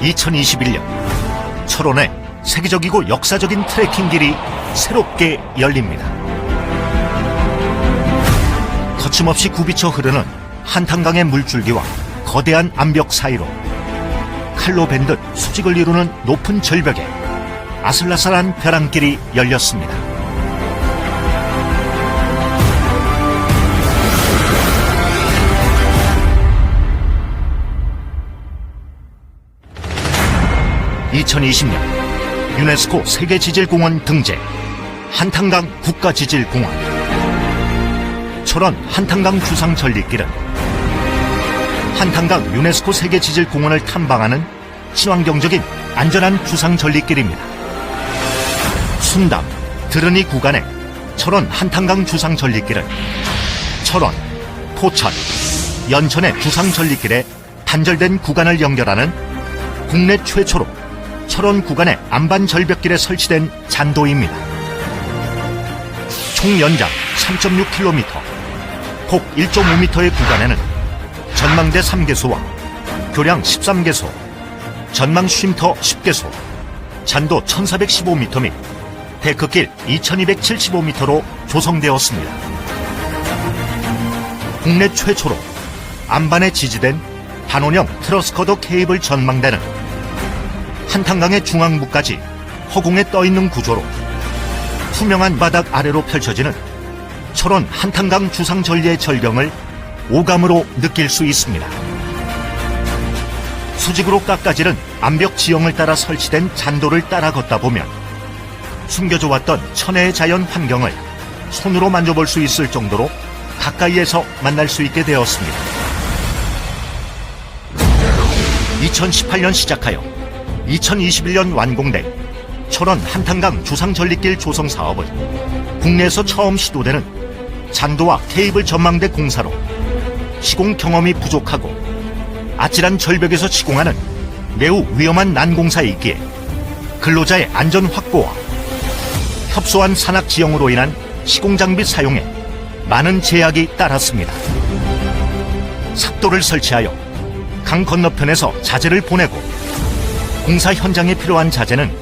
2021년 철원에 세계적이고 역사적인 트레킹 길이 새롭게 열립니다. 거침없이 굽이쳐 흐르는 한탄강의 물줄기와 거대한 암벽 사이로 칼로 벤듯 수직을 이루는 높은 절벽에 아슬아슬한 벼랑길이 열렸습니다. (2020년) 유네스코 세계지질공원 등재 한탄강 국가지질공원 철원 한탄강 주상 전리길은 한탄강 유네스코 세계지질공원을 탐방하는 친환경적인 안전한 주상 전리길입니다. 순담, 드르니 구간의 철원 한탄강 주상 전리길은 철원, 포천, 연천의 주상 전리길에 단절된 구간을 연결하는 국내 최초로 철원 구간의 안반 절벽길에 설치된 잔도입니다. 총 연장 3.6km, 폭 1.5m의 구간에는 전망대 3개소와 교량 13개소, 전망 쉼터 10개소, 잔도 1415m 및 데크길 2275m로 조성되었습니다. 국내 최초로 안반에 지지된 반원형 트러스커더 케이블 전망대는 한탄강의 중앙부까지 허공에 떠있는 구조로 투명한 바닥 아래로 펼쳐지는 철원 한탄강 주상 전리의 절경을 오감으로 느낄 수 있습니다. 수직으로 깎아지른 암벽 지형을 따라 설치된 잔도를 따라 걷다 보면 숨겨져 왔던 천혜의 자연 환경을 손으로 만져볼 수 있을 정도로 가까이에서 만날 수 있게 되었습니다. 2018년 시작하여 2021년 완공된 철원 한탄강 주상 전리길 조성 사업은 국내에서 처음 시도되는 잔도와 케이블 전망대 공사로 시공 경험이 부족하고 아찔한 절벽에서 시공하는 매우 위험한 난공사이기에 근로자의 안전 확보와 협소한 산악 지형으로 인한 시공 장비 사용에 많은 제약이 따랐습니다. 삭도를 설치하여 강 건너편에서 자재를 보내고 공사 현장에 필요한 자재는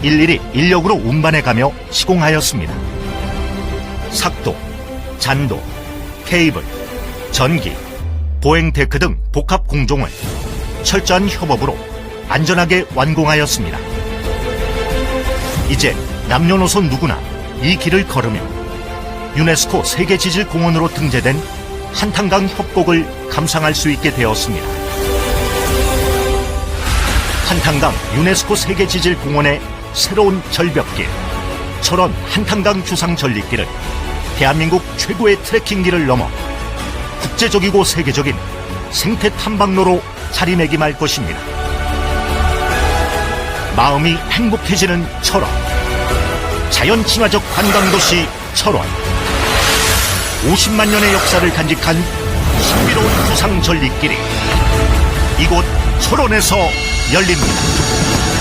일일이 인력으로 운반해 가며 시공하였습니다. 삭도, 잔도, 케이블, 전기, 보행 데크 등 복합 공종을 철저한 협업으로 안전하게 완공하였습니다. 이제 남녀노소 누구나 이 길을 걸으며 유네스코 세계지질공원으로 등재된 한탄강 협곡을 감상할 수 있게 되었습니다. 한탄강 유네스코 세계지질공원의 새로운 절벽길, 철원 한탄강 주상 전리길은 대한민국 최고의 트레킹길을 넘어 국제적이고 세계적인 생태 탐방로로 자리매김할 것입니다. 마음이 행복해지는 철원. 자연 친화적 관광도시 철원. 50만 년의 역사를 간직한 신비로운 주상 전리길이 이곳 철원에서 열립니다.